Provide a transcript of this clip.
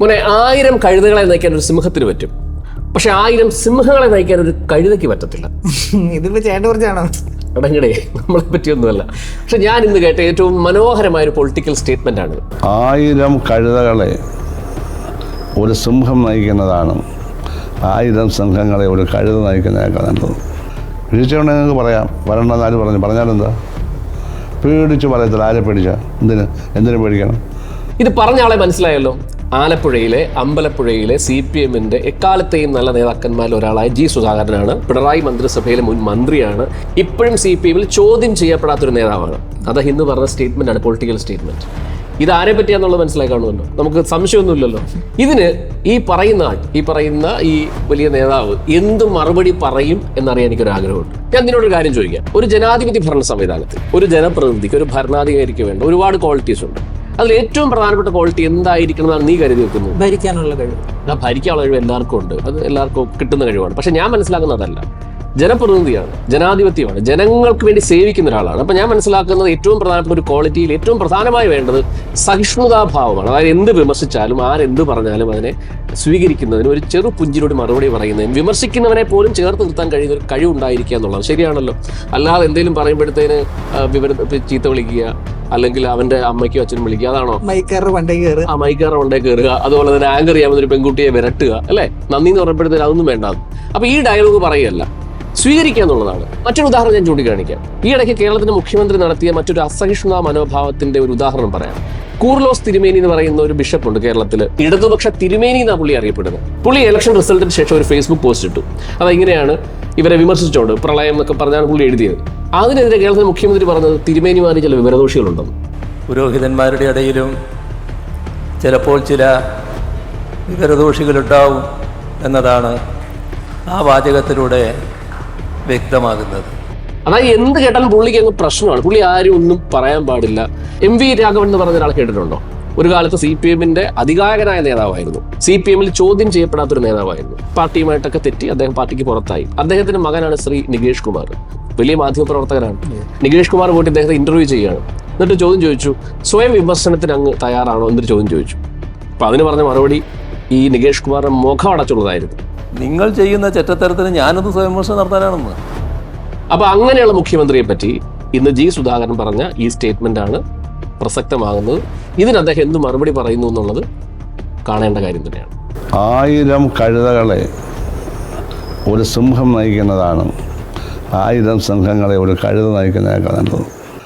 മോനെ ആയിരം കഴുതകളെ നയിക്കാൻ ഒരു സിംഹത്തിന് പറ്റും. പക്ഷെ ആയിരം സിംഹങ്ങളെ നയിക്കാൻ ഒരു കഴുതയ്ക്ക് പറ്റത്തില്ല. ഇതിപ്പോ ചേട്ടൻ കുറിച്ചാണോ? അടങ്ങടേ നമ്മളെ പറ്റിയൊന്നുമല്ല. പക്ഷെ ഞാൻ ഇന്ന് കേട്ട ഏറ്റവും മനോഹരമായ ഒരു പൊളിറ്റിക്കൽ സ്റ്റേറ്റ്മെന്റ് ആണ്. ആയിരം കഴുതകളെ ഒരു സിംഹം നയിക്കുന്നതാണ്. ആയിരം സിംഹങ്ങളെ ഒരു കഴുത നയിക്കുന്നതിനേക്കാൾ നല്ലത്. വീഴ്ചയുണ്ടെങ്കിൽ നിങ്ങൾക്ക് പറയാം. വരണ്ടെന്ന് ആര് പറഞ്ഞു? പറഞ്ഞാലെന്താ പേടിച്ച് പറയത്തില്ല. ആരെ പേടിച്ച? എന്തിന്? എന്തിനു പേടിക്കണം? ഇത് പറഞ്ഞ ആളെ മനസ്സിലായല്ലോ. ആലപ്പുഴയിലെ അമ്പലപ്പുഴയിലെ സി പി എമ്മിന്റെ എക്കാലത്തെയും നല്ല നേതാക്കന്മാരിൽ ഒരാളായ ജി സുധാകരനാണ്. പിണറായി മന്ത്രിസഭയിലെ മുൻ മന്ത്രിയാണ്. ഇപ്പോഴും സി പി എമ്മിൽ ചോദ്യം ചെയ്യപ്പെടാത്തൊരു നേതാവാണ്. അത് ഇന്ന് പറഞ്ഞ സ്റ്റേറ്റ്മെന്റ് ആണ് പൊളിറ്റിക്കൽ സ്റ്റേറ്റ്മെന്റ്. ഇത് ആരെ പറ്റിയാന്നുള്ളത് മനസ്സിലായി കാണുമല്ലോ? നമുക്ക് സംശയമൊന്നുമില്ലല്ലോ. ഇതിന് ഈ പറയുന്ന ആൾ ഈ പറയുന്ന ഈ വലിയ നേതാവ് എന്ത് മറുപടി പറയും എന്നറിയാൻ എനിക്കൊരു ആഗ്രഹമുണ്ട് ഞാൻ ഇതിനോടൊരു കാര്യം ചോദിക്കാം. ഒരു ജനാധിപത്യ ഭരണ സംവിധാനത്തിൽ ഒരു ജനപ്രതിനിധിക്ക് ഒരു ഭരണാധികാരിക്ക് വേണ്ട ഒരുപാട് ക്വാളിറ്റീസ് ഉണ്ട്. അതിൽ ഏറ്റവും പ്രധാനപ്പെട്ട ക്വാളിറ്റി എന്തായിരിക്കണം എന്നാണ് നീ കരുതി വെക്കുന്നത്? ഭരിക്കാനുള്ള കഴിവ്. ആ ഭരിക്കാനുള്ള കഴിവ് എല്ലാവർക്കും ഉണ്ട്. അത് എല്ലാവർക്കും കിട്ടുന്ന കഴിവാണ്. പക്ഷെ ഞാൻ മനസ്സിലാക്കുന്നതല്ല. ജനപ്രതിനിധിയാണ് ജനാധിപത്യമാണ് ജനങ്ങൾക്ക് വേണ്ടി സേവിക്കുന്ന ഒരാളാണ്. അപ്പൊ ഞാൻ മനസ്സിലാക്കുന്നത് ഏറ്റവും പ്രധാനപ്പെട്ട ഒരു ക്വാളിറ്റിയിൽ ഏറ്റവും പ്രധാനമായി വേണ്ടത് സഹിഷ്ണുതാഭാവമാണ്. അതായത് എന്ത് വിമർശിച്ചാലും ആരെന്ത് പറഞ്ഞാലും അതിനെ സ്വീകരിക്കുന്നതിന് ഒരു ചെറു പുഞ്ചിനോട് മറുപടി പറയുന്നതിന് വിമർശിക്കുന്നവനെ പോലും ചേർത്ത് നിർത്താൻ കഴിയുന്ന ഒരു കഴിവുണ്ടായിരിക്കുക എന്നുള്ളത് ശരിയാണല്ലോ. അല്ലാതെ എന്തെങ്കിലും പറയുമ്പോഴത്തേന് വിവര ചീത്ത വിളിക്കുക അല്ലെങ്കിൽ അവന്റെ അമ്മയ്ക്കോ അച്ഛനും വിളിക്കുക. അതാണോ? മൈക്കാറ് വണ്ടേ കയറ്. ആ കയറുക. അതുപോലെ തന്നെ ആങ്കർ ചെയ്യാൻ ഒരു പെൺകുട്ടിയെ വിരട്ടുക അല്ലേ? നന്ദി എന്ന് പറയുമ്പോഴത്തേന് അതൊന്നും വേണ്ട. അപ്പൊ ഈ ഡയലോഗ് പറയുകയല്ല സ്വീകരിക്കുക എന്നുള്ളതാണ്. മറ്റൊരു ഉദാഹരണം ഞാൻ ചൂണ്ടിക്കാണിക്കാം. ഈ ഇടയ്ക്ക് കേരളത്തിന്റെ മുഖ്യമന്ത്രി നടത്തിയ മറ്റൊരു അസഹിഷ്ണുതാ മനോഭാവത്തിന്റെ ഒരു ഉദാഹരണം പറയാം. കൂർലോസ് തിരുമേനി എന്ന് പറയുന്ന ഒരു ബിഷപ്പ് ഉണ്ട് കേരളത്തിൽ ഇടതുപക്ഷ തിരുമേനി എന്നാണ് പുള്ളി അറിയപ്പെടുന്നത്. പുള്ളി ഇലക്ഷൻ റിസൾട്ടിന് ശേഷം ഒരു ഫേസ്ബുക്ക് പോസ്റ്റ് ഇട്ടു. അത് ഇങ്ങനെയാണ് ഇവരെ വിമർശിച്ചോണ്ട് പ്രളയം എന്നൊക്കെ പറഞ്ഞാണ് പുള്ളി എഴുതിയത്. അതിനെതിരെ കേരളത്തിലെ മുഖ്യമന്ത്രി പറഞ്ഞത് തിരുമേനിമാരിൽ ചില വിവരദോഷികളുണ്ടെന്ന് പുരോഹിതന്മാരുടെ ഇടയിലും ചിലപ്പോൾ ചില വിവരദോഷികളുണ്ടാവും എന്നതാണ് ആ വാചകത്തിലൂടെ വ്യക്തമാകുന്നത്. അതായത് എന്ത് കേട്ടാലും പുള്ളിക്ക് അങ്ങ് പ്രശ്നമാണ്. പുള്ളി ആരും ഒന്നും പറയാൻ പാടില്ല. എം വി രാഘവൻ എന്ന് പറഞ്ഞ ഒരാൾ കേട്ടിട്ടുണ്ടോ? ഒരു കാലത്ത് സി പി എമ്മിന്റെ അധികാരകനായ നേതാവായിരുന്നു. സി പി എമ്മിൽ ചോദ്യം ചെയ്യപ്പെടാത്ത ഒരു നേതാവായിരുന്നു. പാർട്ടിയുമായിട്ടൊക്കെ തെറ്റി അദ്ദേഹം പാർട്ടിക്ക് പുറത്തായി. അദ്ദേഹത്തിന്റെ മകനാണ് ശ്രീ നികേഷ് കുമാർ. വലിയ മാധ്യമ പ്രവർത്തകനാണ് നികേഷ് കുമാർ പോയിട്ട് ഇദ്ദേഹത്തെ ഇന്റർവ്യൂ ചെയ്യുകയാണ്. എന്നിട്ട് ചോദ്യം ചോദിച്ചു സ്വയം വിമർശനത്തിന് അങ്ങ് തയ്യാറാണോ? എന്നൊരു ചോദ്യം ചോദിച്ചു. അപ്പൊ അതിന് പറഞ്ഞ മറുപടി ഈ നികേഷ് കുമാറിന്റെ മുഖം അടച്ചുള്ളതായിരുന്നു. നിങ്ങൾ ചെയ്യുന്ന ചെറ്റത്തരത്തിന് ഞാനൊന്ന് സ്വയംവിമർശനം നടത്താനാണെന്ന്? അപ്പൊ അങ്ങനെയുള്ള മുഖ്യമന്ത്രിയെ പറ്റി ഇന്ന് ജി സുധാകരൻ പറഞ്ഞ ഈ സ്റ്റേറ്റ്മെന്റ് ആണ് പ്രസക്തമാകുന്നത്. ഇതിന് അദ്ദേഹം എന്ത് മറുപടി പറയുന്നു എന്നുള്ളത് കാണേണ്ട കാര്യം തന്നെയാണ്. ആയിരം കഴുതകളെ ഒരു സിംഹം നയിക്കുന്നതാണ്. ആയിരം സിംഹങ്ങളെ ഒരു കഴുത നയിക്കുന്നതിനേക്കാൾ നല്ലത്.